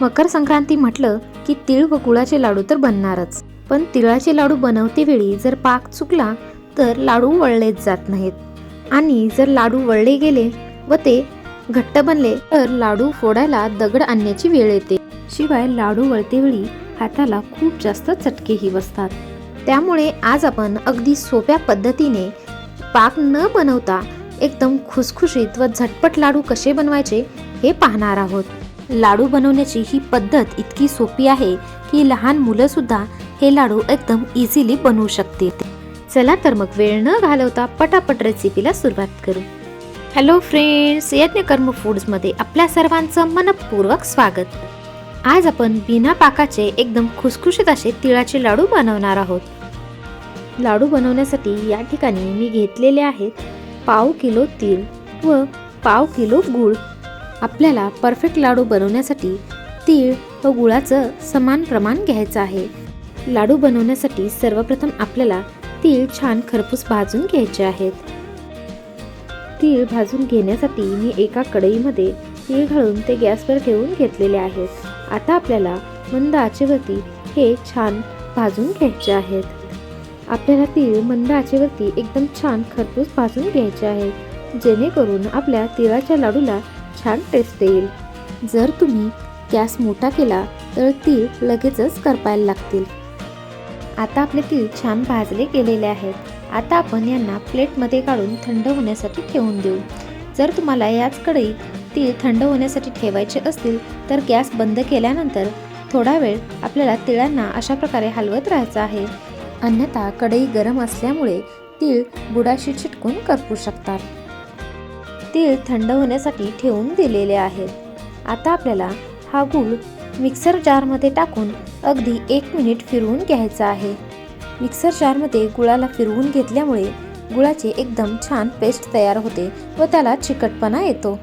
मकर संक्रांती म्हटलं की तिळ व गुळाचे लाडू तर बनणारच. पण तिळाचे लाडू बनवते वेळी जर पाक चुकला तर लाडू वळलेच जात नाहीत. आणि जर लाडू वळले गेले व ते घट्ट बनले तर लाडू फोडायला दगड आणण्याची वेळ येते. शिवाय लाडू वळते वेळी हाताला खूप जास्त चटकेही बसतात. त्यामुळे आज आपण अगदी सोप्या पद्धतीने पाक न बनवता एकदम खुसखुशीत व झटपट लाडू कसे बनवायचे हे पाहणार आहोत. लाडू बनवण्याची ही पद्धत इतकी सोपी आहे की लहान मुलं सुद्धा हे लाडू एकदम इझिली बनवू शकतील. चला तर मग वेळ न घालवता पटापट रेसिपीला सुरुवात करू. हॅलो फ्रेंड्स यज्ञकर्म फूड्समध्ये आपल्या सर्वांचं मनपूर्वक स्वागत. आज आपण बिना पाकाचे एकदम खुसखुशीत असे तिळाचे लाडू बनवणार आहोत. लाडू बनवण्यासाठी या ठिकाणी मी घेतलेले आहेत पाव किलो तीळ व पाव किलो गूळ. आपल्याला परफेक्ट लाडू बनवण्यासाठी तीळ व गुळाचं समान प्रमाण घ्यायचं आहे. लाडू बनवण्यासाठी सर्वप्रथम आपल्याला तीळ छान खरपूस भाजून घ्यायचे आहेत. तीळ भाजून घेण्यासाठी मी एका कढईमध्ये तीळ घालून ते गॅसवर ठेवून घेतलेले आहेत. आता आपल्याला मंद आचेवरती हे छान भाजून घ्यायचे आहेत. आपल्याला तीळ मंद आचेवरती एकदम छान खरपूस भाजून घ्यायचे आहेत. जेणेकरून आपल्या तिळाच्या लाडूला छान टेस्ट येईल जर तुम्ही गॅस मोठा केला तर तीळ लगेचच करपायला लागतील. आता आपले तीळ छान भाजले गेलेले आहेत. आता आपण यांना प्लेटमध्ये काढून थंड होण्यासाठी ठेवून देऊ. जर तुम्हाला याच कढईत तीळ थंड होण्यासाठी ठेवायचे असतील तर गॅस बंद केल्यानंतर थोडा वेळ आपल्याला तिळांना अशा प्रकारे हलवत राहायचं आहे. अन्यथा कढई गरम असल्यामुळे तीळ बुडाशी चिटकून करपू शकतात. तीळ थंड होण्यासाठी ठेवून दिलेले आहेत. आता आपल्याला हा गूळ मिक्सर जारमध्ये टाकून अगदी एक मिनिट फिरवून घ्यायचा आहे. मिक्सर जारमध्ये गुळाला फिरवून घेतल्यामुळे गुळाची एकदम छान पेस्ट तयार होते व त्याला चिकटपणा येतो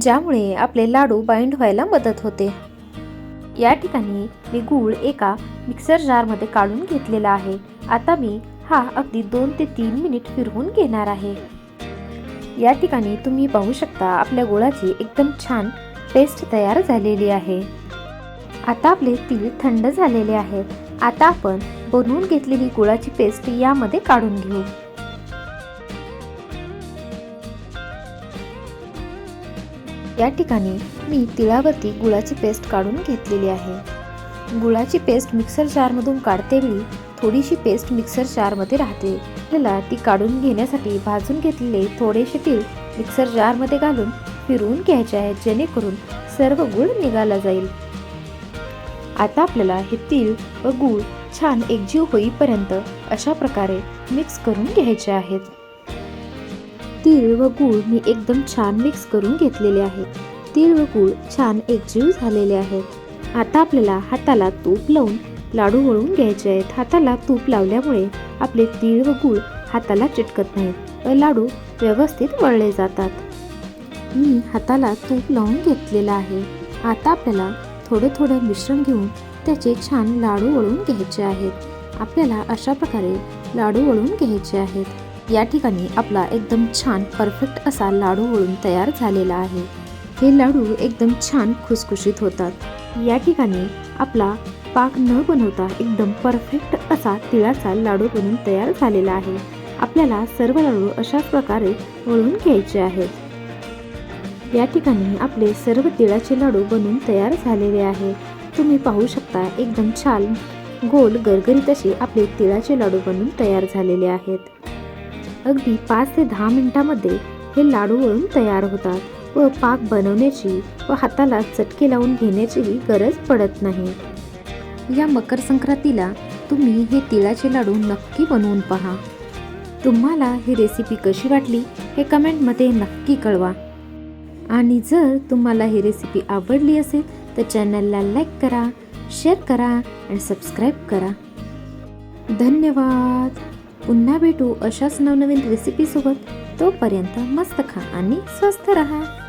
ज्यामुळे आपले लाडू बाइंड व्हायला मदत होते. या ठिकाणी मी गूळ एका मिक्सर जारमध्ये काढून घेतलेला आहे. आता मी हा अगदी दोन ते तीन मिनिट फिरवून घेणार आहे. या ठिकाणी तुम्ही पाहू शकता आपल्या गुळाची एकदम छान पेस्ट तयार झालेली आहे. आता आपले तीळ थंड झालेले आहेत आता आपण बनवून घेतलेली गुळाची पेस्ट यामध्ये काढून घेऊ. या ठिकाणी मी तिळावरती गुळाची पेस्ट काढून घेतलेली आहे. गुळाची पेस्ट मिक्सर जारमधून काढते थोडीशी पेस्ट मिक्सर जारमध्ये राहते. आपल्याला ती काढून घेण्यासाठी भाजून घेतलेले थोडेसे तीळ मिक्सर जारमध्ये घालून फिरवून घ्यायचे आहेत जेणेकरून सर्व गुळ निघाला जाईल. आता आपल्याला हे तीळ व गूळ छान एकजीव होईपर्यंत अशा प्रकारे मिक्स करून घ्यायचे आहेत. तीळ व गूळ मी एकदम छान मिक्स करून घेतलेले आहेत. तीळ व गूळ छान एकजीव झालेले आहेत. आता आपल्याला हाताला तूप लावून लाडू वळून घ्यायचे आहेत. हाताला तूप लावल्यामुळे आपले तीळ व गूळ हाताला चिटकत नाहीत. व लाडू व्यवस्थित वळले जातात. मी हाताला तूप लावून घेतलेलं आहे. आता आपल्याला थोडं थोडं मिश्रण घेऊन त्याचे छान लाडू वळून घ्यायचे आहेत. आपल्याला अशा प्रकारे लाडू वळून घ्यायचे आहेत. या ठिकाणी आपला एकदम छान परफेक्ट असा लाडू वळून तयार झालेला आहे. हे लाडू एकदम छान खुसखुशीत होतात. या ठिकाणी आपला पाक न बनवता एकदम परफेक्ट असा तिळाचा लाडू बनून तयार झालेला आहे. आपल्याला सर्व लाडू अशाच प्रकारे वळून घ्यायचे आहेत. या ठिकाणी आपले सर्व तिळाचे लाडू बनून तयार झालेले आहे. तुम्ही पाहू शकता एकदम छान गोल गरगरीत असे आपले तिळाचे लाडू बनून तयार झालेले आहेत. अगदी पाच ते दहा मिनिटामध्ये हे लाडू वळून तयार होतात. व पाक बनवण्याची व हाताला चटके लावून घेण्याचीही गरज पडत नाही. या मकर संक्रांतीला तुम्ही हे तिळाचे लाडू नक्की बनवून पहा. तुम्हाला ही रेसिपी कशी वाटली हे कमेंटमध्ये नक्की कळवा. आणि जर तुम्हाला ही रेसिपी आवडली असेल तर चॅनलला लाईक करा शेअर करा आणि सबस्क्राईब करा. धन्यवाद. पुन्हा भेटू अशाच नवनवीन रेसिपीसोबत तोपर्यंत मस्त खा आणि स्वस्थ रहा.